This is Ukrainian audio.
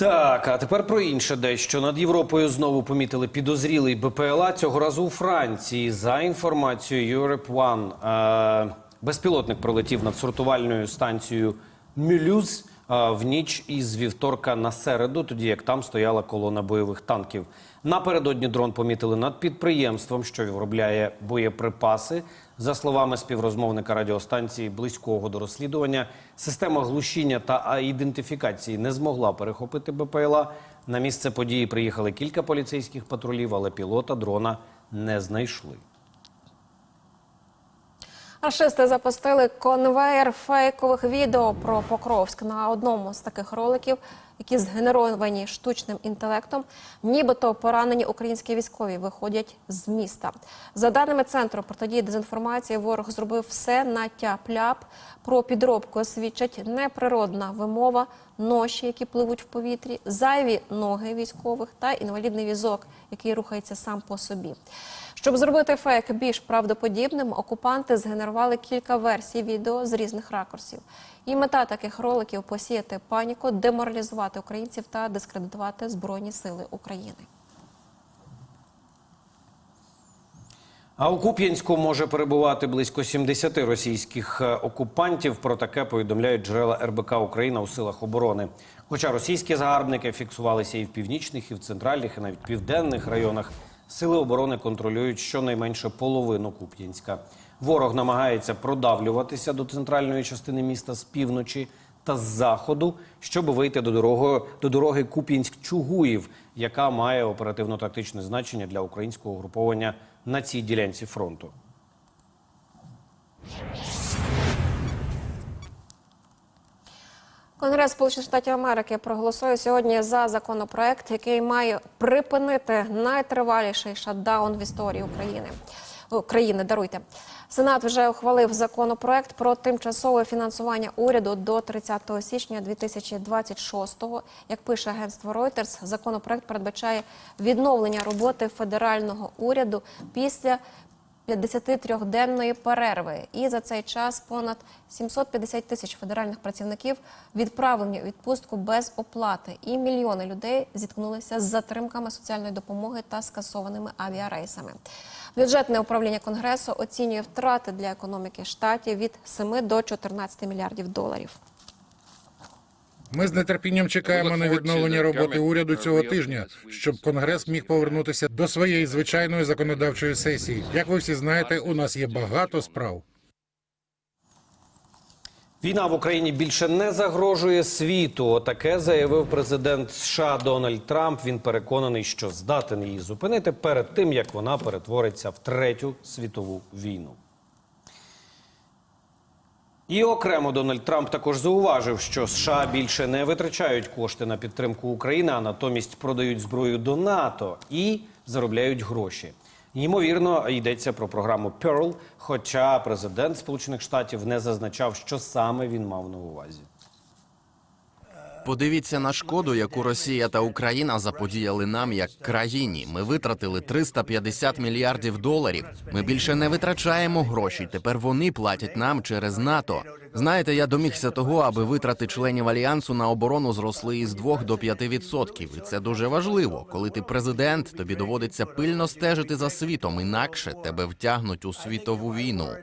Так, а тепер про інше дещо. Над Європою знову помітили підозрілий БПЛА, цього разу у Франції. За інформацією Europe One, е, безпілотник пролетів над сортувальною станцією Мюлюз в ніч із вівторка на середу, тоді як там стояла колона бойових танків. Напередодні дрон помітили над підприємством, що виробляє боєприпаси. За словами співрозмовника радіостанції близького до розслідування, система глушіння та ідентифікації не змогла перехопити БПЛА. На місце події приїхали кілька поліцейських патрулів, але пілота дрона не знайшли. Рашисти запустили конвейер фейкових відео про Покровськ на одному з таких роликів, які згенеровані штучним інтелектом, нібито поранені українські військові виходять з міста. За даними центру протидії дезінформації, ворог зробив все на тяп-ляп. Про підробку свідчать неприродна вимова, ноші, які пливуть в повітрі, зайві ноги військових та інвалідний візок, який рухається сам по собі. Щоб зробити фейк більш правдоподібним, окупанти згенерували кілька версій відео з різних ракурсів. І мета таких роликів посіяти паніку, деморалізувати українців та дискредитувати Збройні Сили України. А у Куп'янську може перебувати близько 70 російських е, окупантів. Про таке повідомляють джерела РБК Україна у силах оборони. Хоча російські загарбники фіксувалися і в північних, і в центральних, і навіть південних районах. Сили оборони контролюють щонайменше половину Куп'янська. Ворог намагається продавлюватися до центральної частини міста з півночі та з заходу, щоб вийти до дороги, до дороги Куп'янськ-Чугуїв, яка має оперативно-тактичне значення для українського угруповання на цій ділянці фронту. Конгрес Сполучених Штатів Америки проголосує сьогодні за законопроект, який має припинити найтриваліший шатдаун в історії України. України даруйте. Сенат вже ухвалив законопроект про тимчасове фінансування уряду до 30 січня 2026-го. Як пише агентство Reuters, законопроект передбачає відновлення роботи федерального уряду після 53-денної перерви. І за цей час понад 750 тисяч федеральних працівників відправлені у відпустку без оплати. І мільйони людей зіткнулися з затримками соціальної допомоги та скасованими авіарейсами. Бюджетне управління конгресу оцінює втрати для економіки штатів від 7 до 14 мільярдів доларів. Ми з нетерпінням чекаємо на відновлення роботи уряду цього тижня, щоб конгрес міг повернутися до своєї звичайної законодавчої сесії. Як ви всі знаєте, у нас є багато справ. Війна в Україні більше не загрожує світу. Таке заявив президент США Дональд Трамп. Він переконаний, що здатен її зупинити перед тим, як вона перетвориться в третю світову війну. І окремо Дональд Трамп також зауважив, що США більше не витрачають кошти на підтримку України, а натомість продають зброю до НАТО і заробляють гроші. Ймовірно, йдеться про програму Pearl, хоча президент Сполучених Штатів не зазначав, що саме він мав на увазі. Подивіться на шкоду, яку Росія та Україна заподіяли нам як країні. Ми витратили 350 мільярдів доларів. Ми більше не витрачаємо гроші. Тепер вони платять нам через НАТО. Знаєте, я домігся того, аби витрати членів альянсу на оборону зросли із 2 до 5 відсотків. І це дуже важливо. Коли ти президент, тобі доводиться пильно стежити за світом, інакше тебе втягнуть у світову війну.